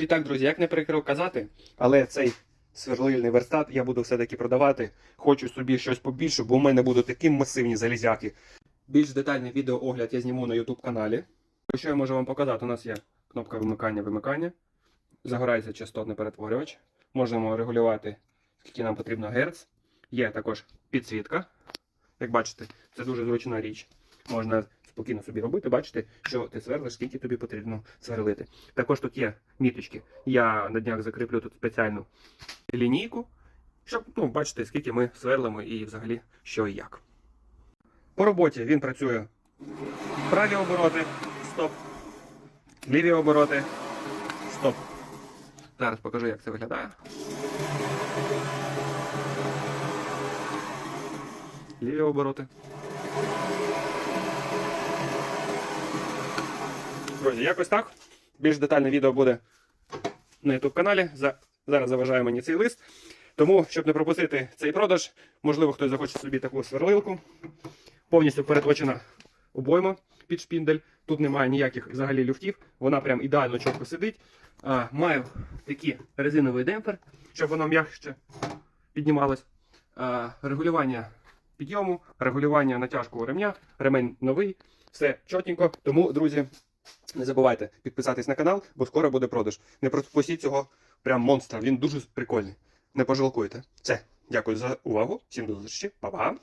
І так, друзі, як не прикрив казати, але цей сверлильний верстат я буду все-таки продавати. Хочу собі щось побільше, бо у мене будуть такі масивні залізяки. Більш детальний відеоогляд я зніму на YouTube каналі. Що я можу вам показати? У нас є кнопка вимикання-вимикання. Загорається частотний перетворювач. Можемо регулювати, скільки нам потрібно герц. Є також підсвітка. Як бачите, це дуже зручна річ. Можна спокійно собі робити, бачите, що ти сверлиш, скільки тобі потрібно сверлити. Також тут є міточки. Я на днях закріплю тут спеціальну лінійку, щоб ну, бачити, скільки ми сверлимо і взагалі що і як. По роботі він працює праві обороти, стоп, ліві обороти, стоп. Зараз покажу, як це виглядає. Ліві обороти. Друзі, якось так. Більш детальне відео буде на YouTube каналі. За... Зараз заважає мені цей лист. Тому, щоб не пропустити цей продаж, можливо, хтось захоче собі таку сверлилку. Повністю переточена обойма під шпіндель. Тут немає ніяких взагалі люфтів. Вона прям ідеально чітко сидить. А, маю такий резиновий демпфер, щоб воно м'якше піднімалось. А, регулювання підйому, регулювання натяжку ремня, ремень новий, все чотенько. Тому, друзі, не забувайте підписатись на канал, бо скоро буде продаж. Не пропустіть цього прям монстра. Він дуже прикольний. Не пожалкуйте. Все, дякую за увагу. Всім до зустрічі. Па-па.